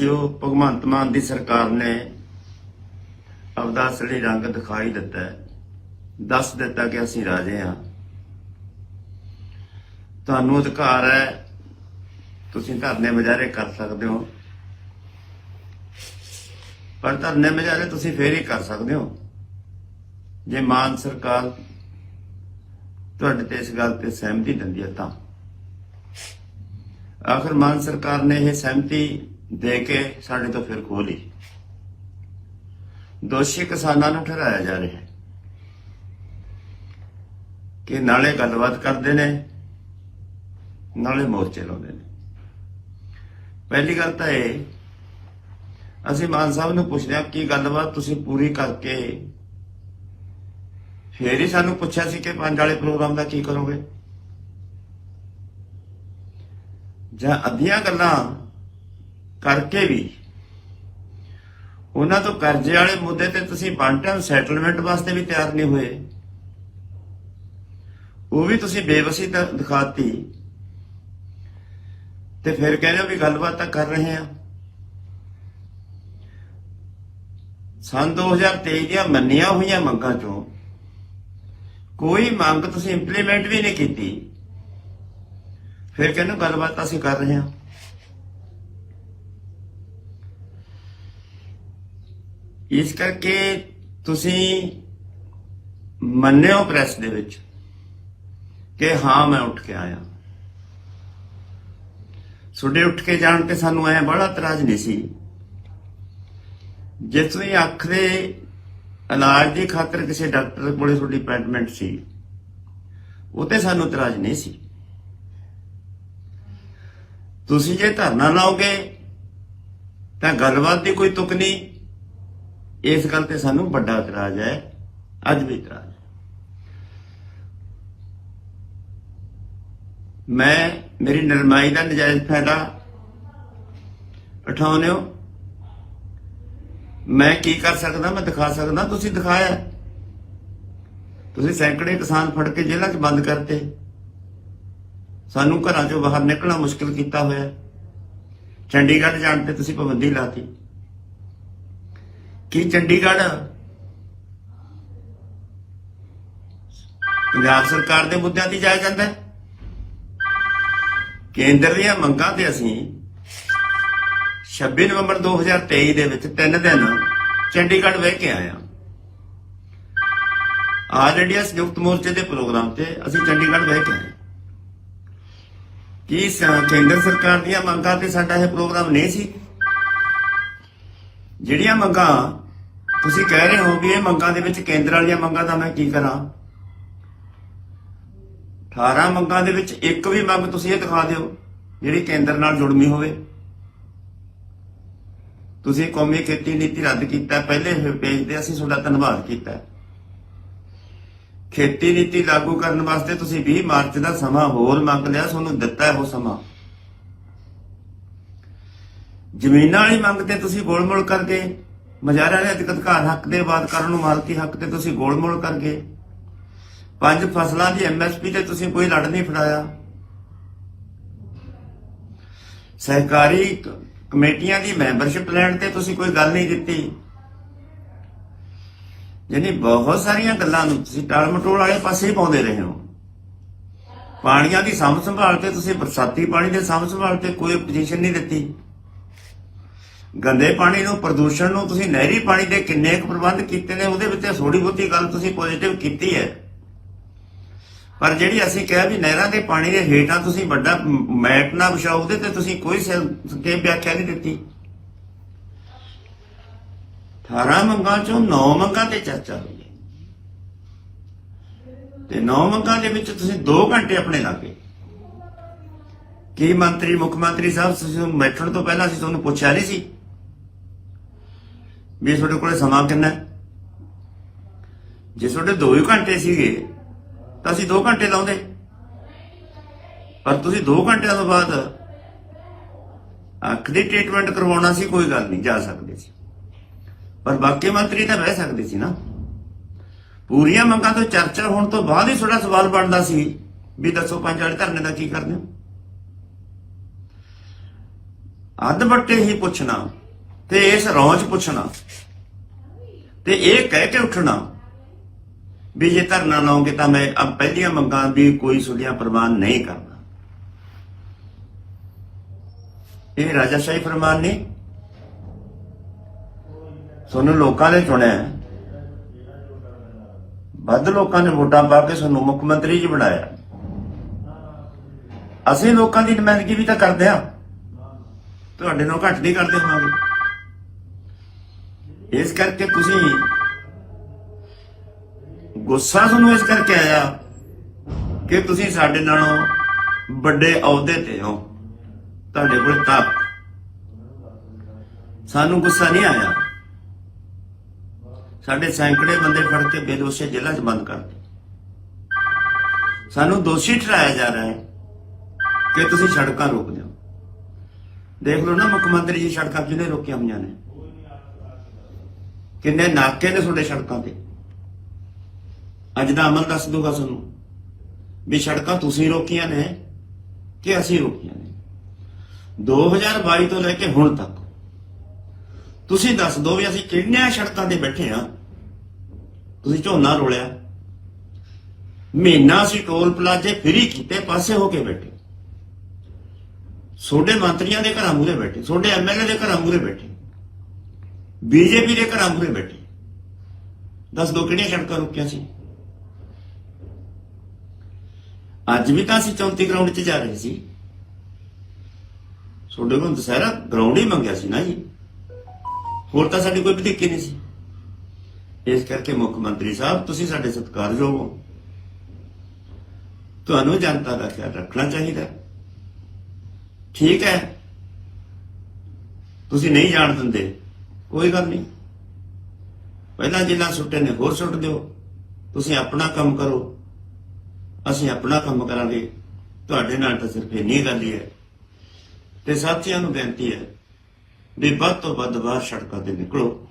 ਸਾਥੀਓ, ਭਗਵੰਤ ਮਾਨ ਦੀ ਸਰਕਾਰ ਨੇ ਆਪਦਾ ਅਸਲੀ ਰੰਗ ਦਿਖਾਈ ਦਿੱਤਾ ਹੈ, ਦੱਸ ਦਿੱਤਾ ਕਿ ਅਸੀਂ ਰਾਜੇ ਹਾਂ। ਤੁਹਾਨੂੰ ਅਧਿਕਾਰ ਹੈ, ਤੁਸੀਂ ਧਰਨੇ ਮੁਜ਼ਾਹਰੇ ਕਰ ਸਕਦੇ ਹੋ। ਪਰ ਧਰਨੇ ਮੁਜ਼ਾਹਰੇ ਤੁਸੀਂ ਫੇਰ ਹੀ ਕਰ ਸਕਦੇ ਹੋ। ਜੇ ਮਾਨ ਸਰਕਾਰ ਤੁਹਾਡੇ ਤੇ ਇਸ ਗੱਲ ਤੇ ਸਹਿਮਤੀ ਦਿੰਦੀ ਹੈ ਤਾਂ। ਆਖਰ ਮਾਨ ਸਰਕਾਰ ਨੇ ਇਹ ਸਹਿਮਤੀ ਦੇ ਕੇ ਸਾਡੇ ਤੋਂ ਫਿਰ ਖੋਹ ਲਈ। ਦੋਸ਼ੀ ਕਿਸਾਨਾਂ ਨੂੰ ਠਹਿਰਾਇਆ ਜਾ ਰਿਹਾ ਹੈ। ਕਿ ਨਾਲੇ ਗੱਲਬਾਤ ਕਰਦੇ ਨੇ, ਨਾਲੇ ਮੋਰਚੇ ਲਾਉਂਦੇ ਨੇ। ਪਹਿਲੀ ਗੱਲ ਤਾਂ ਇਹ, ਅਸੀਂ ਮਾਨ ਸਾਹਿਬ ਨੂੰ ਪੁੱਛਦੇ ਹਾਂ ਕਿ ਗੱਲਬਾਤ ਤੁਸੀਂ ਪੂਰੀ ਕਰਕੇ ਫੇਰ ਹੀ ਸਾਨੂੰ ਪੁੱਛਿਆ ਸੀ ਕਿ ਪੰਜ ਵਾਲੇ ਪ੍ਰੋਗਰਾਮ ਦਾ ਕੀ ਕਰੋਗੇ? ਜਾਂ ਅੱਧੀਆਂ ਗੱਲਾਂ ਕਰਕੇ ਵੀ ਉਹਨਾਂ ਤੋਂ ਕਰਜ਼ੇ ਵਾਲੇ ਮੁੱਦੇ ਤੇ ਤੁਸੀਂ ਵਨ ਟਾਈਮ ਸੈਟਲਮੈਂਟ ਵਾਸਤੇ ਵੀ ਤਿਆਰ ਨਹੀਂ ਹੋਏ। ਉਹ ਵੀ ਤੁਸੀਂ ਬੇਵਸੀ ਤਾਂ ਦਿਖਾਤੀ। ਤੇ ਫਿਰ ਕਹਿੰਦੇ ਵੀ ਗੱਲਬਾਤ ਤਾਂ ਕਰ ਰਹੇ ਆ ਸਨ 2023 ਦੀਆਂ ਮੰਨੀਆਂ ਹੋਈਆਂ ਮੰਗਾਂ ਚੋਂ ਕੋਈ ਮੰਗ ਤੁਸੀਂ ਇੰਪਲੀਮੈਂਟ ਵੀ ਨਹੀਂ ਕੀਤੀ। ਫਿਰ ਕਹਿੰਦੇ ਗੱਲਬਾਤ ਅਸੀਂ ਕਰ ਰਹੇ ਹਾਂ। ਇਸ ਕਰਕੇ ਤੁਸੀਂ ਮੰਨਿਓ ਪ੍ਰੈਸ ਦੇ ਵਿੱਚ ਕਿ ਹਾਂ, ਮੈਂ ਉੱਠ ਕੇ ਆਇਆ। ਤੁਹਾਡੇ ਉੱਠ ਕੇ ਜਾਣ ਤੇ ਸਾਨੂੰ ਐ ਬੜਾ ਇਤਰਾਜ਼ ਨਹੀਂ ਸੀ। ਜੇ ਤੁਸੀਂ ਅੱਖ ਦੇ ਇਲਾਜ ਦੀ ਖਾਤਰ ਕਿਸੇ ਡਾਕਟਰ ਕੋਲੇ ਤੁਹਾਡੀ ਅਪਾਇੰਟਮੈਂਟ ਸੀ, ਉਹ ਤੇ ਸਾਨੂੰ ਇਤਰਾਜ਼ ਨਹੀਂ ਸੀ। ਤੁਸੀਂ ਜੇ ਧਰਨਾ ਲਾਓਗੇ, ਤਾਂ ਗੱਲਬਾਤ ਦੀ ਕੋਈ ਤੁਕ ਨਹੀਂ। ਇਸ ਗੱਲ ਤੇ ਸਾਨੂੰ ਵੱਡਾ ਇਤਰਾਜ਼ ਹੈ, ਅੱਜ ਵੀ ਇਤਰਾਜ਼ ਹੈ। ਮੈਂ, ਮੇਰੀ ਨਰਮਾਈ ਦਾ ਨਜਾਇਜ਼ ਫਾਇਦਾ ਉਠਾਉਂਦੇ ਹੋ। ਮੈਂ ਕੀ ਕਰ ਸਕਦਾ, ਮੈਂ ਦਿਖਾ ਸਕਦਾ, ਤੁਸੀਂ ਦਿਖਾਇਆ। ਤੁਸੀਂ ਸੈਂਕੜੇ ਕਿਸਾਨ ਫੜ ਕੇ ਜੇਲ੍ਹਾਂ 'ਚ ਬੰਦ ਕਰਤੇ। ਸਾਨੂੰ ਘਰਾਂ 'ਚੋਂ ਬਾਹਰ ਨਿਕਲਣਾ ਮੁਸ਼ਕਲ ਕੀਤਾ ਹੋਇਆ। ਹੈ। ਚੰਡੀਗੜ੍ਹ ਜਾਣ ਤੇ ਤੁਸੀਂ ਪਾਬੰਦੀ ਲਾਤੀ। ਕੀ ਚੰਡੀਗੜ੍ਹ? ਪੰਜਾਬ ਸਰਕਾਰ ਦੇ ਮੁੱਦਿਆਂ ਤੇ ਜਾਇਆ ਜਾਂਦਾ ਹੈ। ਕੇਂਦਰ ਦੀਆਂ ਮੰਗਾਂ ਤੇ ਅਸੀਂ 26 ਨਵੰਬਰ 2023 ਦੇ ਵਿੱਚ ਤਿੰਨ ਦਿਨ ਚੰਡੀਗੜ੍ਹ ਬਹਿ ਕੇ ਆਏ ਹਾਂ। ਆਲ ਇੰਡੀਆ ਸੰਯੁਕਤ ਮੋਰਚੇ ਦੇ ਪ੍ਰੋਗਰਾਮ ਤੇ ਅਸੀਂ ਚੰਡੀਗੜ੍ਹ ਬਹਿ ਕੇ ਆਏ ਕੀ ਕੇਂਦਰ ਸਰਕਾਰ ਦੀਆਂ ਮੰਗਾਂ ਤੇ ਸਾਡਾ ਇਹ ਪ੍ਰੋਗਰਾਮ ਨਹੀਂ ਸੀ? ਜਿਹੜੀਆਂ ਮੰਗਾਂ ਤੁਸੀਂ ਕਹਿ ਰਹੇ ਹੋ ਵੀ ਇਹ ਮੰਗਾਂ ਦੇ ਵਿੱਚ ਕੇਂਦਰ ਵਾਲੀਆਂ ਮੰਗਾਂ ਦਾ ਮੈਂ ਕੀ ਕਰਾਂ? 18 ਮੰਗਾਂ ਦੇ ਵਿੱਚ ਇੱਕ ਵੀ ਮੰਗ ਤੁਸੀਂ ਇਹ ਦਿਖਾ ਦਿਓ, ਜਿਹੜੀ ਕੇਂਦਰ ਨਾਲ ਜੁੜਮੀ ਹੋਵੇ। ਤੁਸੀਂ ਕੌਮੀ ਖੇਤੀ ਨੀਤੀ ਰੱਦ ਕੀਤਾ, ਪਹਿਲੇ ਪੇਜ ਤੇ ਅਸੀਂ ਤੁਹਾਡਾ ਧੰਨਵਾਦ ਕੀਤਾ। ਖੇਤੀ ਨੀਤੀ ਲਾਗੂ ਕਰਨ ਵਾਸਤੇ ਤੁਸੀਂ 20 ਮਾਰਚ ਦਾ ਸਮਾਂ ਹੋਰ ਮੰਗ ਲਿਆ, ਤੁਹਾਨੂੰ ਦਿੱਤਾ ਹੈ ਉਹ ਸਮਾਂ। ਜ਼ਮੀਨਾਂ ਵਾਲੀ ਮੰਗ ਤੇ ਤੁਸੀਂ ਗੋਲਮੋਲ ਕਰਕੇ ਮਜਾਰਾ ਦੇ ਅਧਿਕਾਰ ਹੱਕ ਦੇ ਬਾਤ ਕਰਨ ਨੂੰ ਮਾਲਕੀ ਹੱਕ ਤੇ ਤੁਸੀਂ ਗੋਲਮੋਲ ਕਰਕੇ। ਪੰਜ ਫਸਲਾਂ ਦੀ ਐਮਐਸਪੀ ਤੇ ਤੁਸੀਂ ਕੋਈ ਲੜ ਨਹੀਂ ਫੜਾਇਆ। ਸਹਿਕਾਰੀ ਕਮੇਟੀਆਂ ਦੀ ਮੈਂਬਰਸ਼ਿਪ ਲੈਣ ਤੇ ਤੁਸੀਂ ਕੋਈ ਗੱਲ ਨਹੀਂ ਕੀਤੀ। ਯਾਨੀ ਬਹੁਤ ਸਾਰੀਆਂ ਗੱਲਾਂ ਨੂੰ ਤੁਸੀਂ ਟਾਲ ਮਟੋਲ ਵਾਲੇ ਪਾਸੇ ਹੀ ਪਾਉਂਦੇ ਰਹੇ ਹੋ। ਪਾਣੀਆਂ ਦੀ ਸਾਂਭ ਸੰਭਾਲ ਤੇ ਤੁਸੀਂ ਬਰਸਾਤੀ ਪਾਣੀ ਦੇ ਸਾਂਭ ਸੰਭਾਲ ਤੇ ਕੋਈ ਪੋਜੀਸ਼ਨ ਨਹੀਂ ਦਿੱਤੀ। ਗੰਦੇ ਪਾਣੀ ਨੂੰ, ਪ੍ਰਦੂਸ਼ਣ ਨੂੰ, ਤੁਸੀਂ ਨਹਿਰੀ ਪਾਣੀ ਦੇ ਕਿੰਨੇ ਕੁ ਪ੍ਰਬੰਧ ਕੀਤੇ ਨੇ, ਉਹਦੇ ਵਿੱਚ ਥੋੜੀ ਬਹੁਤੀ ਗੱਲ ਤੁਸੀਂ ਪੋਜ਼ਿਟਿਵ ਕੀਤੀ ਹੈ। ਪਰ ਜਿਹੜੀ ਅਸੀਂ ਕਿਹਾ ਵੀ ਨਹਿਰਾਂ ਦੇ ਪਾਣੀ ਦੇ ਹੇਠਾਂ ਤੁਸੀਂ ਵੱਡਾ ਮ- ਮੈਟ ਨਾ ਵਿਛਾਓ, ਉਹਦੇ ਤੇ ਤੁਸੀਂ ਕੋਈ ਸੰਖੇਪ ਵਿਆਖਿਆ ਨਹੀਂ ਦਿੱਤੀ। 18 ਮੰਗਾਂ ਚੋਂ 9 ਮੰਗਾਂ ਤੇ ਚਰਚਾ ਹੋਈ ਤੇ 9 ਮੰਗਾਂ ਦੇ ਵਿੱਚ ਤੁਸੀਂ 2 ਘੰਟੇ ਆਪਣੇ ਲਾਗੇ। ਕੀ ਮੰਤਰੀ, ਮੁੱਖ ਮੰਤਰੀ ਸਾਹਿਬ, ਤੁਸੀਂ ਬੈਠਣ ਤੋਂ ਪਹਿਲਾਂ ਅਸੀਂ ਤੁਹਾਨੂੰ ਪੁੱਛਿਆ ਨਹੀਂ ਸੀ? ਵੀ ਤੁਹਾਡੇ ਕੋਲੇ ਸਮਾਂ ਕਿੰਨਾ ਜੇ ਤੁਹਾਡੇ 2 ਹੀ ਘੰਟੇ ਸੀਗੇ, ਤਾਂ ਅਸੀਂ 2 ਘੰਟੇ ਲਾਉਂਦੇ। ਪਰ ਤੁਸੀਂ 2 ਘੰਟਿਆਂ ਤੋਂ ਬਾਅਦ ਅੱਖ ਦੀ ਟ੍ਰੀਟਮੈਂਟ ਕਰਵਾਉਣਾ ਸੀ ਕੋਈ ਗੱਲ ਨਹੀਂ, ਜਾ ਸਕਦੇ ਸੀ। ਪਰ ਬਾਕੀ ਮੰਤਰੀ ਤਾਂ ਬਹਿ ਸਕਦੇ ਸੀ ਨਾ। ਪੂਰੀਆਂ ਮੰਗਾਂ ਤੋਂ ਚਰਚਾ ਹੋਣ ਤੋਂ ਬਾਅਦ ਹੀ ਤੁਹਾਡਾ ਸਵਾਲ ਬਣਦਾ ਸੀ ਵੀ ਦੱਸੋ ਪੰਜ ਵਾਲੇ ਧਰਨੇ ਦਾ ਕੀ ਕਰਦੇ ਹੋ? ਅੱਧ ਬੱਟੇ ਹੀ ਪੁੱਛਣਾ। ਤੇ ਇਸ ਰੌਂਚ ਪੁੱਛਣਾ। ਤੇ ਇਹ ਕਹਿ ਕੇ ਉੱਠਣਾ ਵੀ ਜੇ ਧਰਨਾ ਲਾਉਂਗੇ ਤਾਂ ਮੈਂ ਅਬ ਪਹਿਲੀਆਂ ਮੰਗਾਂ ਵੀ ਕੋਈ ਸੁਧੀਆਂ ਪ੍ਰਵਾਨ ਨਹੀਂ ਕਰਨਾ ਇਹ ਰਾਜਾਸ਼ਾਹੀ ਫਰਮਾਨ ਨਹੀਂ ਤੁਹਾਨੂੰ ਲੋਕਾਂ ਨੇ ਚੁਣਿਆ ਵੱਧ ਲੋਕਾਂ ਨੇ ਵੋਟਾਂ ਪਾ ਕੇ ਸਾਨੂੰ ਮੁੱਖ ਮੰਤਰੀ ਜੀ ਬਣਾਇਆ। ਅਸੀਂ ਲੋਕਾਂ ਦੀ ਨੁਮਾਇੰਦਗੀ ਵੀ ਤਾਂ ਕਰਦੇ ਆ ਤੁਹਾਡੇ ਨਾਲ ਘੱਟ ਨਹੀਂ ਕਰਦੇ ਹੋਵਾਂਗੇ। ਇਸ ਕਰਕੇ ਤੁਸੀਂ ਗੁੱਸਾ ਤੁਹਾਨੂੰ ਇਸ ਕਰਕੇ ਆਇਆ ਕਿ ਤੁਸੀਂ ਸਾਡੇ ਨਾਲੋਂ ਵੱਡੇ ਅਹੁਦੇ ਤੇ ਹੋ। ਤੁਹਾਡੇ ਕੋਲ ਤਾਂ ਸਾਨੂੰ ਗੁੱਸਾ ਨਹੀਂ ਆਇਆ। ਸਾਡੇ ਸੈਂਕੜੇ ਬੰਦੇ ਫੜ ਕੇ ਬੇਦੋਸ਼ੇ ਜੇਲ੍ਹਾਂ 'ਚ ਬੰਦ ਕਰ ਸਾਨੂੰ ਦੋਸ਼ੀ ਠਹਿਰਾਇਆ ਜਾ ਰਿਹਾ ਹੈ ਕਿ ਤੁਸੀਂ ਸੜਕਾਂ ਰੋਕ ਦਿਓ ਦੇਖ ਲਓ ਨਾ, ਮੁੱਖ ਮੰਤਰੀ ਜੀ ਸੜਕਾਂ ਕਿਹਨੇ ਰੋਕੀਆਂ ਹੋਈਆਂ ਨੇ? ਕਿੰਨੇ ਨਾਕੇ ਨੇ ਤੁਹਾਡੇ ਸੜਕਾਂ ਤੇ? ਅੱਜ ਦਾ ਅਮਲ ਦੱਸ ਦੂਗਾ ਸਾਨੂੰ। ਵੀ ਸੜਕਾਂ ਤੁਸੀਂ ਰੋਕੀਆਂ ਨੇ ਕਿ ਅਸੀਂ ਰੋਕੀਆਂ ਨੇ? 2022 ਤੋਂ ਲੈ ਕੇ ਹੁਣ ਤੱਕ। ਤੁਸੀਂ ਦੱਸ ਦਿਓ ਵੀ ਅਸੀਂ ਕਿੰਨੀਆਂ ਸੜਕਾਂ ਤੇ ਬੈਠੇ ਆ ਤੁਸੀਂ ਝੋਨਾ ਰੋਲਿਆ। ਮਹੀਨਾ ਅਸੀਂ ਟੋਲ ਪਲਾਜ਼ੇ ਫ੍ਰੀ ਕੀਤੇ, ਪਾਸੇ ਹੋ ਕੇ ਬੈਠੇ। ਛੋਡੇ ਮੰਤਰੀਆਂ ਦੇ ਘਰਾਂ ਮੂਰੇ ਬੈਠੇ ਛੋਡੇ ਐਮਐਲਏ ਦੇ ਘਰਾਂ ਮੂਰੇ ਬੈਠੇ। ਬੀਜੇਪੀ ਦੇ ਘਰਾਂ ਮੂਰੇ ਬੈਠੇ। ਦੱਸ ਦੋ ਕਿਹੜੀਆਂ ਸੜਕਾਂ ਰੁਕੀਆਂ ਸੀ? ਅੱਜ ਵੀ ਤਾਂ ਅਸੀਂ 34 ਗਰਾਊਂਡ 'ਚ ਜਾ ਰਹੇ ਸੀ। ਤੁਹਾਡੇ ਕੋਲ ਦੁਸਹਿਰਾ ਗਰਾਊਂਡ ਹੀ ਮੰਗਿਆ ਸੀ ਨਾ ਜੀ। ਹੋਰ ਤਾਂ ਸਾਡੀ ਕੋਈ ਵਧੀਕੀ ਨਹੀਂ ਸੀ। ਇਸ ਕਰਕੇ ਮੁੱਖ ਮੰਤਰੀ ਸਾਹਿਬ, ਤੁਸੀਂ ਸਾਡੇ ਸਤਿਕਾਰਯੋਗ ਹੋ। ਤੁਹਾਨੂੰ ਜਨਤਾ ਦਾ ਖਿਆਲ ਰੱਖਣਾ ਚਾਹੀਦਾ। ਠੀਕ ਹੈ। ਤੁਸੀਂ ਨਹੀਂ ਜਾਣ ਦਿੰਦੇ। ਕੋਈ ਗੱਲ ਨਹੀਂ। ਪਹਿਲਾਂ ਜਿੰਨਾ ਸੁੱਟੇ ਨੇ, ਹੋਰ ਸੁੱਟ ਦਿਓ। ਤੁਸੀਂ ਆਪਣਾ ਕੰਮ ਕਰੋ। ਅਸੀਂ ਆਪਣਾ ਕੰਮ ਕਰਾਂਗੇ। ਤੁਹਾਡੇ ਨਾਲ ਤਾਂ ਸਿਰਫ ਇੰਨੀ ਗੱਲ ਹੀ ਹੈ। ਤੇ ਸਾਥੀਆਂ ਨੂੰ ਬੇਨਤੀ ਹੈ ਵੀ ਵੱਧ ਤੋਂ ਵੱਧ ਬਾਹਰ ਸੜਕਾਂ ਤੇ ਨਿਕਲੋ।